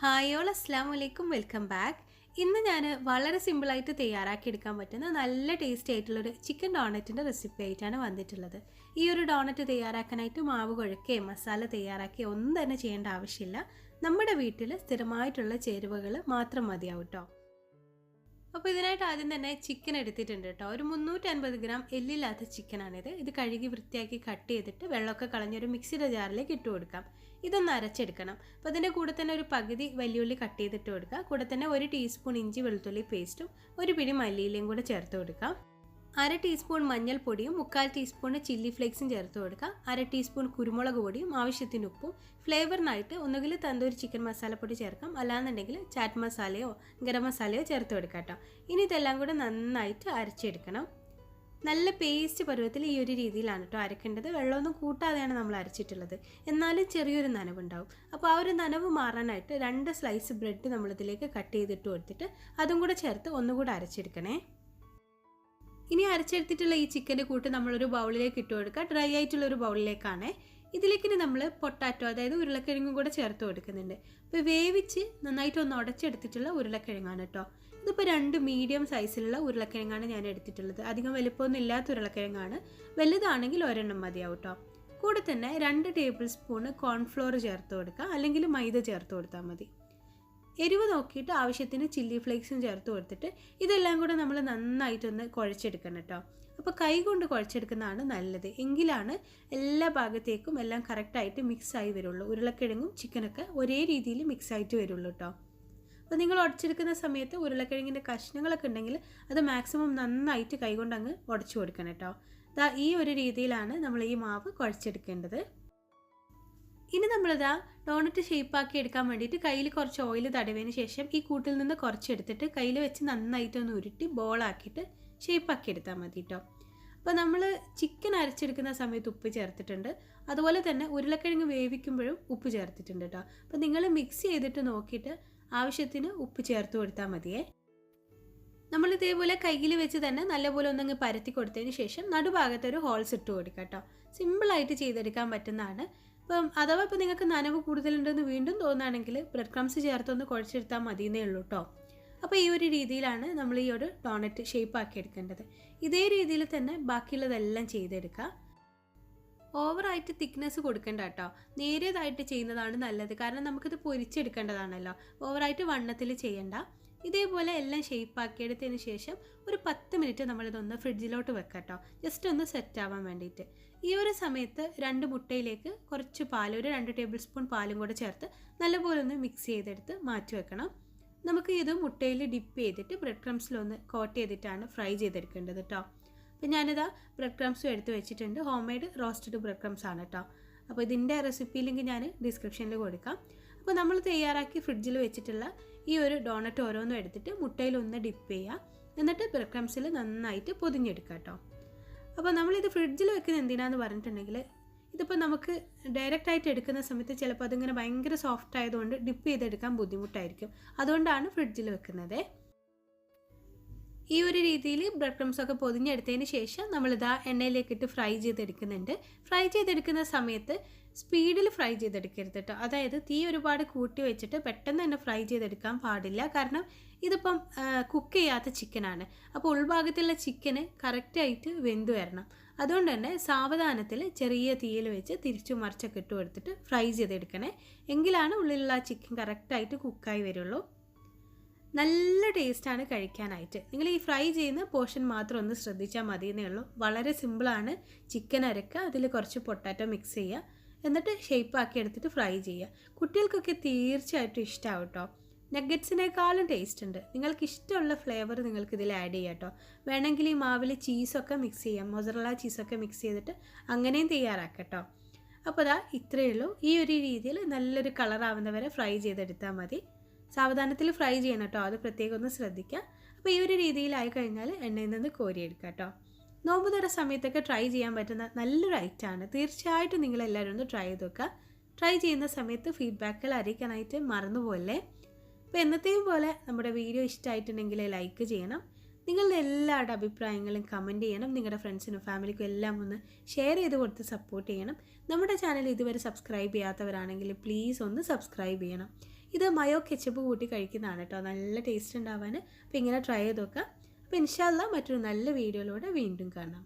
Hi all അസ്സാം വലൈക്കും welcome back ഇന്ന് ഞാൻ വളരെ സിമ്പിളായിട്ട് തയ്യാറാക്കി എടുക്കാൻ പറ്റുന്ന നല്ല ടേസ്റ്റി ആയിട്ടുള്ളൊരു ചിക്കൻ ഡോണറ്റിന്റെ റെസിപ്പി ആയിട്ടാണ് വന്നിട്ടുള്ളത്. ഈ ഒരു ഡോണറ്റ് തയ്യാറാക്കാനായിട്ട് മാവ് കുഴക്കുകയും മസാല തയ്യാറാക്കുകയും ഒന്നും തന്നെ ചെയ്യേണ്ട ആവശ്യമില്ല. നമ്മുടെ വീട്ടിൽ സ്ഥിരമായിട്ടുള്ള ചേരുവകൾ മാത്രം മതിയാവും കേട്ടോ അപ്പോൾ ഇതിനായിട്ട് ആദ്യം തന്നെ ചിക്കൻ എടുത്തിട്ടുണ്ട് കേട്ടോ ഒരു മുന്നൂറ്റി അൻപത് ഗ്രാം എല്ലില്ലാത്ത ചിക്കനാണിത് ഇത് കഴുകി വൃത്തിയാക്കി കട്ട് ചെയ്തിട്ട് വെള്ളമൊക്കെ കളഞ്ഞൊരു മിക്സിയുടെ ജാറിലേക്ക് ഇട്ട് കൊടുക്കാം. ഇതൊന്ന് അരച്ചെടുക്കണം. അപ്പോൾ അതിന്റെ കൂടെ തന്നെ ഒരു പകുതി വലിയുള്ളി കട്ട് ചെയ്തിട്ട് കൊടുക്കുക. കൂടെ തന്നെ ഒരു ടീസ്പൂൺ ഇഞ്ചി വെളുത്തുള്ളി പേസ്റ്റും ഒരു പിടി മല്ലിയിലയും കൂടെ ചേർത്ത് കൊടുക്കാം. അര ടീസ്പൂൺ മഞ്ഞൾപ്പൊടിയും മുക്കാൽ ടീസ്പൂൺ ചില്ലി ഫ്ലേക്സും ചേർത്ത് കൊടുക്കുക. അര ടീസ്പൂൺ കുരുമുളക് പൊടിയും ആവശ്യത്തിന് ഉപ്പും. ഫ്ലേവറിനായിട്ട് ഒന്നുകിൽ തന്തൂരി ചിക്കൻ മസാലപ്പൊടി ചേർക്കാം. അല്ലാന്നുണ്ടെങ്കിൽ ചാറ്റ് മസാലയോ ഗരം മസാലയോ ചേർത്ത് കൊടുക്കാം കേട്ടോ. ഇനി ഇതെല്ലാം കൂടെ നന്നായിട്ട് അരച്ചെടുക്കണം. നല്ല പേസ്റ്റ് പരുവത്തിൽ ഈ ഒരു രീതിയിലാണ് കേട്ടോ അരക്കേണ്ടത്. വെള്ളമൊന്നും കൂട്ടാതെയാണ് നമ്മൾ അരച്ചിട്ടുള്ളത്. എന്നാലും ചെറിയൊരു നനവുണ്ടാവും. അപ്പോൾ ആ ഒരു നനവ് മാറാനായിട്ട് രണ്ട് സ്ലൈസ് ബ്രെഡ് നമ്മളിതിലേക്ക് കട്ട് ചെയ്തിട്ട് കൊടുത്തിട്ട് അതും കൂടെ ചേർത്ത് ഒന്നുകൂടെ അരച്ചെടുക്കണേ. ഇനി അരച്ചെടുത്തിട്ടുള്ള ഈ ചിക്കന്റെ കൂട്ട് നമ്മളൊരു ബൗളിലേക്ക് ഇട്ട് കൊടുക്കുക. ഡ്രൈ ആയിട്ടുള്ള ഒരു ബൗളിലേക്കാണ്. ഇതിലേക്ക് നമ്മൾ പൊട്ടാറ്റോ അതായത് ഉരുളക്കിഴങ്ങും കൂടെ ചേർത്ത് കൊടുക്കുന്നുണ്ട്. അപ്പോൾ വേവിച്ച് നന്നായിട്ട് ഒന്ന് ഉടച്ചെടുത്തിട്ടുള്ള ഉരുളക്കിഴങ്ങാണ് കേട്ടോ ഇതിപ്പോൾ രണ്ട് മീഡിയം സൈസിലുള്ള ഉരുളക്കിഴങ്ങാണ് ഞാൻ എടുത്തിട്ടുള്ളത്. അധികം വലുപ്പമൊന്നും ഇല്ലാത്ത ഉരുളക്കിഴങ്ങാണ്. വലുതാണെങ്കിൽ ഒരെണ്ണം മതിയാവും കേട്ടോ കൂടെ തന്നെ രണ്ട് ടേബിൾ സ്പൂണ് കോൺഫ്ലോർ ചേർത്ത് കൊടുക്കുക. അല്ലെങ്കിൽ മൈദ ചേർത്ത് കൊടുത്താൽ മതി. എരിവ് നോക്കിയിട്ട് ആവശ്യത്തിന് ചില്ലി ഫ്ലേക്സും ചേർത്ത് കൊടുത്തിട്ട് ഇതെല്ലാം കൂടെ നമ്മൾ നന്നായിട്ടൊന്ന് കുഴച്ചെടുക്കണം കേട്ടോ. അപ്പോൾ കൈ കൊണ്ട് കുഴച്ചെടുക്കുന്നതാണ് നല്ലത്. എങ്കിലാണ് എല്ലാ ഭാഗത്തേക്കും എല്ലാം കറക്റ്റായിട്ട് മിക്സായി വരുള്ളൂ. ഉരുളക്കിഴങ്ങും ചിക്കനൊക്കെ ഒരേ രീതിയിൽ മിക്സ് ആയിട്ട് വരുള്ളൂ കേട്ടോ. അപ്പോൾ നിങ്ങൾ ഉടച്ചെടുക്കുന്ന സമയത്ത് ഉരുളക്കിഴങ്ങിന്റെ കഷ്ണങ്ങളൊക്കെ ഉണ്ടെങ്കിൽ അത് മാക്സിമം നന്നായിട്ട് കൈകൊണ്ട് അങ്ങ് ഉടച്ചു കൊടുക്കണം കേട്ടോ. ഈ ഒരു രീതിയിലാണ് നമ്മൾ ഈ മാവ് കുഴച്ചെടുക്കേണ്ടത്. ഇനി നമ്മളിതാ ഡോണറ്റ് ഷേപ്പാക്കി എടുക്കാൻ വേണ്ടിയിട്ട് കയ്യിൽ കുറച്ച് ഓയിൽ തടവിയതിന് ശേഷം ഈ കൂട്ടിൽ നിന്ന് കുറച്ച് എടുത്തിട്ട് കയ്യിൽ വെച്ച് നന്നായിട്ടൊന്ന് ഉരുട്ടി ബോളാക്കിയിട്ട് ഷേപ്പാക്കി എടുത്താൽ മതി കേട്ടോ അപ്പോൾ നമ്മൾ ചിക്കൻ അരച്ചെടുക്കുന്ന സമയത്ത് ഉപ്പ് ചേർത്തിട്ടുണ്ട്. അതുപോലെ തന്നെ ഉരുളക്കിഴങ്ങ് വേവിക്കുമ്പോഴും ഉപ്പ് ചേർത്തിട്ടുണ്ട് കേട്ടോ അപ്പോൾ നിങ്ങൾ മിക്സ് ചെയ്തിട്ട് നോക്കിയിട്ട് ആവശ്യത്തിന് ഉപ്പ് ചേർത്ത് കൊടുത്താൽ മതിയേ. നമ്മൾ ഇതേപോലെ കയ്യിൽ വെച്ച് തന്നെ നല്ലപോലെ ഒന്നങ്ങ് പരത്തി കൊടുത്തതിന് ശേഷം നടുഭാഗത്തൊരു ഹോൾസ് ഇട്ട് കൊടുക്കുക കേട്ടോ സിമ്പിളായിട്ട് ചെയ്തെടുക്കാൻ പറ്റുന്നതാണ്. ഇപ്പം അഥവാ ഇപ്പോൾ നിങ്ങൾക്ക് നനവ് കൂടുതലുണ്ടെന്ന് വീണ്ടും തോന്നുകയാണെങ്കിൽ ബ്രെഡ് ക്രംസ് ചേർത്തൊന്ന് കുഴച്ചെടുത്താൽ മതിയെന്നേ ഉള്ളൂ കേട്ടോ. അപ്പോൾ ഈ ഒരു രീതിയിലാണ് നമ്മൾ ഈ ഒരു ഡോണറ്റ് ഷേപ്പ് ആക്കി എടുക്കേണ്ടത്. ഇതേ രീതിയിൽ തന്നെ ബാക്കിയുള്ളതെല്ലാം ചെയ്തെടുക്കുക. ഓവറായിട്ട് തിക്നെസ് കൊടുക്കേണ്ട കേട്ടോ. നേരിയതായിട്ട് ചെയ്യുന്നതാണ് നല്ലത്. കാരണം നമുക്കിത് പൊരിച്ചെടുക്കേണ്ടതാണല്ലോ. ഓവറായിട്ട് വണ്ണത്തിൽ ചെയ്യണ്ട. ഇതേപോലെ എല്ലാം ഷേപ്പ് ആക്കിയെടുത്തതിന് ശേഷം ഒരു പത്ത് മിനിറ്റ് നമ്മളിതൊന്ന് ഫ്രിഡ്ജിലോട്ട് വെക്കാം കേട്ടോ ജസ്റ്റ് ഒന്ന് സെറ്റ് ആവാൻ വേണ്ടിയിട്ട് ഈ ഒരു സമയത്ത് രണ്ട് മുട്ടയിലേക്ക് കുറച്ച് പാൽ ഒരു രണ്ട് ടേബിൾ സ്പൂൺ പാലും കൂടെ ചേർത്ത് നല്ലപോലെ ഒന്ന് മിക്സ് ചെയ്തെടുത്ത് മാറ്റി വെക്കണം. നമുക്ക് ഇത് മുട്ടയിൽ ഡിപ്പ് ചെയ്തിട്ട് ബ്രെഡ് ക്രംസിലൊന്ന് കോട്ട് ചെയ്തിട്ടാണ് ഫ്രൈ ചെയ്തെടുക്കേണ്ടത് കേട്ടോ അപ്പോൾ ഞാനിതാ ബ്രെഡ് ക്രംസും എടുത്ത് വെച്ചിട്ടുണ്ട്. Home made roasted bread crumbs ആണ് കേട്ടോ അപ്പോൾ ഇതിന്റെ റെസിപ്പി ലിങ്ക് ഞാൻ ഡിസ്ക്രിപ്ഷനിൽ കൊടുക്കാം. അപ്പോൾ നമ്മൾ തയ്യാറാക്കി ഫ്രിഡ്ജിൽ വെച്ചിട്ടുള്ള ഈ ഒരു ഡോണറ്റ് ഓരോന്നും എടുത്തിട്ട് മുട്ടയിൽ ഒന്ന് ഡിപ്പ് ചെയ്യുക എന്നിട്ട് ബ്രക്രംസിൽ നന്നായിട്ട് പൊതിഞ്ഞെടുക്കുക കേട്ടോ അപ്പോൾ നമ്മളിത് ഫ്രിഡ്ജിൽ വെക്കുന്ന എന്തിനാന്ന് പറഞ്ഞിട്ടുണ്ടെങ്കിൽ ഇതിപ്പോൾ നമുക്ക് ഡയറക്റ്റ് ആയിട്ട് എടുക്കുന്ന സമയത്ത് ചിലപ്പോൾ അതിങ്ങനെ ഭയങ്കര സോഫ്റ്റ് ആയതുകൊണ്ട് ഡിപ്പ് ചെയ്തെടുക്കാൻ ബുദ്ധിമുട്ടായിരിക്കും. അതുകൊണ്ടാണ് ഫ്രിഡ്ജിൽ വെക്കുന്നത്. ഈ ഒരു രീതിയിൽ ബ്രെഡ് ക്രംസ് ഒക്കെ പൊതിഞ്ഞെടുത്തതിന് ശേഷം നമ്മളിതാ എണ്ണയിലേക്കിട്ട് ഫ്രൈ ചെയ്തെടുക്കുന്നുണ്ട്. ഫ്രൈ ചെയ്തെടുക്കുന്ന സമയത്ത് സ്പീഡിൽ ഫ്രൈ ചെയ്തെടുക്കരുത് കേട്ടോ അതായത് തീ ഒരുപാട് കൂട്ടി വെച്ചിട്ട് പെട്ടെന്ന് തന്നെ ഫ്രൈ ചെയ്തെടുക്കാൻ പാടില്ല. കാരണം ഇതിപ്പം കുക്ക് ചെയ്യാത്ത ചിക്കനാണ്. അപ്പോൾ ഉൾഭാഗത്തുള്ള ചിക്കന് കറക്റ്റായിട്ട് വെന്ത് വരണം. അതുകൊണ്ട് തന്നെ സാവധാനത്തിൽ ചെറിയ തീയിൽ വെച്ച് തിരിച്ചു മറിച്ചൊക്കെ ഇട്ട് കൊടുത്തിട്ട് ഫ്രൈ ചെയ്തെടുക്കണേ. എങ്കിലാണ് ഉള്ളിലുള്ള ചിക്കൻ കറക്റ്റായിട്ട് കുക്കായി വരുള്ളൂ. നല്ല ടേസ്റ്റാണ് കഴിക്കാനായിട്ട്. നിങ്ങൾ ഈ ഫ്രൈ ചെയ്യുന്ന പോർഷൻ മാത്രം ഒന്ന് ശ്രദ്ധിച്ചാൽ മതി എന്നേ ഉള്ളൂ. വളരെ സിമ്പിളാണ് ചിക്കൻ അരക്കുക അതിൽ കുറച്ച് പൊട്ടാറ്റോ മിക്സ് ചെയ്യുക എന്നിട്ട് ഷേപ്പ് ആക്കി എടുത്തിട്ട് ഫ്രൈ ചെയ്യുക. കുട്ടികൾക്കൊക്കെ തീർച്ചയായിട്ടും ഇഷ്ടമാവും കേട്ടോ നഗറ്റ്സിനേക്കാളും ടേസ്റ്റ് ഉണ്ട്. നിങ്ങൾക്ക് ഇഷ്ടമുള്ള ഫ്ലേവർ നിങ്ങൾക്ക് ഇതിൽ ആഡ് ചെയ്യാം കേട്ടോ വേണമെങ്കിൽ ഈ മാവിൽ ചീസൊക്കെ മിക്സ് ചെയ്യാം മൊസറല ചീസൊക്കെ മിക്സ് ചെയ്തിട്ട് അങ്ങനെയും തയ്യാറാക്കട്ടോ കേട്ടോ അപ്പോൾ അതാ ഇത്രയേ ഉള്ളൂ. ഈ ഒരു രീതിയിൽ നല്ലൊരു കളറാവുന്നവരെ ഫ്രൈ ചെയ്തെടുത്താൽ മതി. സാവധാനത്തിൽ ഫ്രൈ ചെയ്യണം കേട്ടോ. അത് പ്രത്യേകം ഒന്ന് ശ്രദ്ധിക്കുക. അപ്പോൾ ഈ ഒരു രീതിയിലായി കഴിഞ്ഞാൽ എണ്ണയിൽ നിന്ന് കോരിയെടുക്കുക കേട്ടോ. നോമ്പ് തുറ സമയത്തൊക്കെ ട്രൈ ചെയ്യാൻ പറ്റുന്ന നല്ലൊരു ഐറ്റമാണ് തീർച്ചയായിട്ടും നിങ്ങളെല്ലാവരും ഒന്ന് ട്രൈ ചെയ്ത് നോക്കുക. ട്രൈ ചെയ്യുന്ന സമയത്ത് ഫീഡ്ബാക്കുകൾ അറിയിക്കാനായിട്ട് മറന്നുപോലെ അപ്പോൾ എന്നത്തെയും പോലെ നമ്മുടെ വീഡിയോ ഇഷ്ടമായിട്ടുണ്ടെങ്കിൽ ലൈക്ക് ചെയ്യണം. നിങ്ങളുടെ എല്ലാവരുടെ അഭിപ്രായങ്ങളും കമന്റ് ചെയ്യണം. നിങ്ങളുടെ ഫ്രണ്ട്സിനും ഫാമിലിക്കും എല്ലാം ഒന്ന് ഷെയർ ചെയ്ത് കൊടുത്ത് സപ്പോർട്ട് ചെയ്യണം. നമ്മുടെ ചാനൽ ഇതുവരെ സബ്സ്ക്രൈബ് ചെയ്യാത്തവരാണെങ്കിൽ പ്ലീസ് ഒന്ന് സബ്സ്ക്രൈബ് ചെയ്യണം. ഇത് മയോ കെച്ചപ്പ് കൂട്ടി കഴിക്കുന്നതാണ് കേട്ടോ. നല്ല ടേസ്റ്റ് ഉണ്ടാവാൻ. അപ്പോൾ ഇങ്ങനെ ട്രൈ ചെയ്ത് നോക്കാം. അപ്പോൾ ഇൻഷാല്ല മറ്റൊരു നല്ല വീഡിയോയിലൂടെ വീണ്ടും കാണാം.